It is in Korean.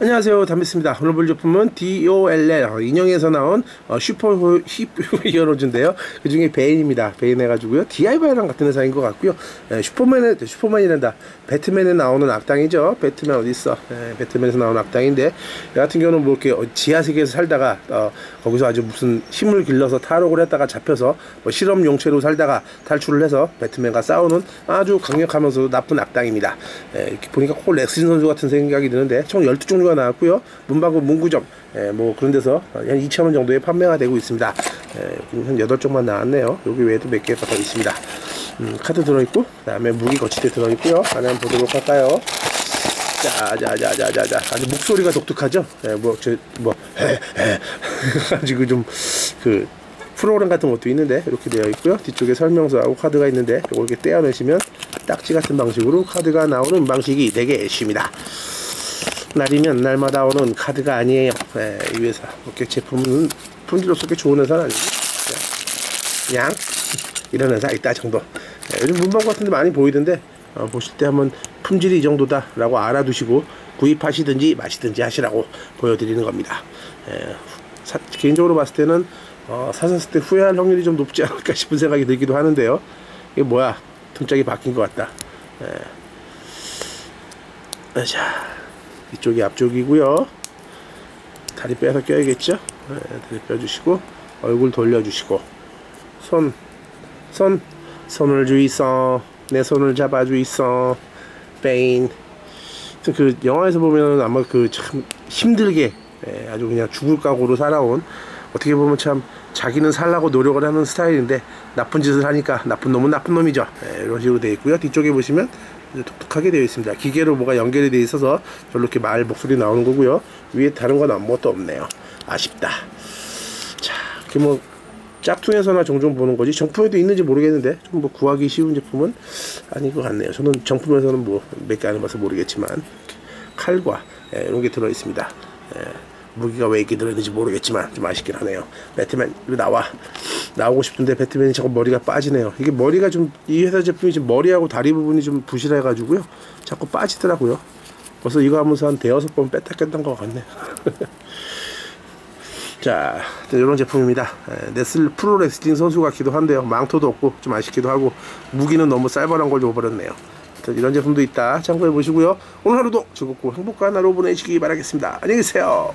안녕하세요. 담비스입니다. 오늘 볼 제품은 DOLL 인형에서 나온 어, 슈퍼 히어로즈인데요. 그 중에 베인입니다. 베인 해가지고요. DIY랑 같은 회사인 것 같고요. 에, 슈퍼맨에 슈퍼맨이란다. 배트맨에 나오는 악당이죠. 배트맨 어딨어? 에, 배트맨에서 나오는 악당인데. 얘 같은 경우는 뭐 이렇게 어, 지하 세계에서 살다가 어, 거기서 아주 무슨 힘을 길러서 탈옥을 했다가 잡혀서 뭐 실험 용체로 살다가 탈출을 해서 배트맨과 싸우는 아주 강력하면서 나쁜 악당입니다. 에, 이렇게 보니까 꼭 렉스진 선수 같은 생각이 드는데 총 12종류 가 나왔고요. 문방구 문구점 예, 뭐 그런 데서 한 2,000원 정도에 판매가 되고 있습니다. 예, 한 8종만 나왔네요. 여기 외에도 몇 개가 더 있습니다. 음, 카드 들어있고 그 다음에 무기 거치대 들어있고요. 하나 한번 보도록 할까요? 자자자자자자 아주 목소리가 독특하죠? 예, 뭐, 저, 뭐. 가지고 좀, 그, 프로그램 같은 것도 있는데, 이렇게 되어 있고요. 뒤쪽에 설명서하고 카드가 있는데, 이렇게 떼어내시면, 딱지 같은 방식으로 카드가 나오는 방식이 되게 쉽니다. 날이면 날마다 오는 카드가 아니에요. 네, 이 회사. 이렇게 제품은 품질로서 꽤 좋은 회사는 아니고, 네. 그냥, 이런 회사 있다 정도. 네, 요즘 문방구 같은 데 많이 보이던데, 어, 보실 때 한번 품질이 이 정도다 라고 알아두시고 구입하시든지 마시든지 하시라고 보여드리는 겁니다. 예, 사, 개인적으로 봤을 때는 어, 사셨을 때 후회할 확률이 좀 높지 않을까 싶은 생각이 들기도 하는데요. 이게 뭐야? 등짝이 바뀐 것 같다. 예. 자, 이쪽이 앞쪽이고요. 다리 빼서 껴야겠죠? 예, 다리 빼주시고 얼굴 돌려주시고 손, 손, 손을 주이소. 내 손을 잡아주이소. 베인. 그 영화에서 보면 아마 그 참 힘들게 예, 아주 그냥 죽을 각오로 살아온 어떻게 보면 참 자기는 살라고 노력을 하는 스타일인데 나쁜 짓을 하니까 나쁜 놈은 나쁜 놈이죠. 예, 이런 식으로 되어 있고요. 뒤쪽에 보시면 독특하게 되어 있습니다. 기계로 뭐가 연결이 되어 있어서 저렇게 말 목소리 나오는 거고요. 위에 다른 건 아무것도 없네요. 아쉽다. 자, 이렇게 뭐 짝퉁에서나 종종 보는 거지 정품에도 있는지 모르겠는데 좀 뭐 구하기 쉬운 제품은 아닌 것 같네요. 저는 정품에서는 뭐 몇 개 안 해봐서 모르겠지만 칼과 예, 이런 게 들어 있습니다. 예, 무기가 왜 이렇게 들어있는지 모르겠지만 좀 아쉽긴 하네요. 배트맨 이거 나와 나오고 싶은데 배트맨이 자꾸 머리가 빠지네요. 이게 머리가 좀 이 회사 제품이 지금 머리하고 다리 부분이 좀 부실해 가지고요. 자꾸 빠지더라고요. 벌써 이거 하면서 한 대여섯 번 뺐다 꼈던 것 같네. 자, 이런 제품입니다. 에, 네슬 프로 레슬링 선수 같기도 한데요. 망토도 없고 좀 아쉽기도 하고 무기는 너무 쌀벌한 걸 줘버렸네요. 이런 제품도 있다. 참고해 보시고요. 오늘 하루도 즐겁고 행복한 하루 보내시기 바라겠습니다. 안녕히 계세요.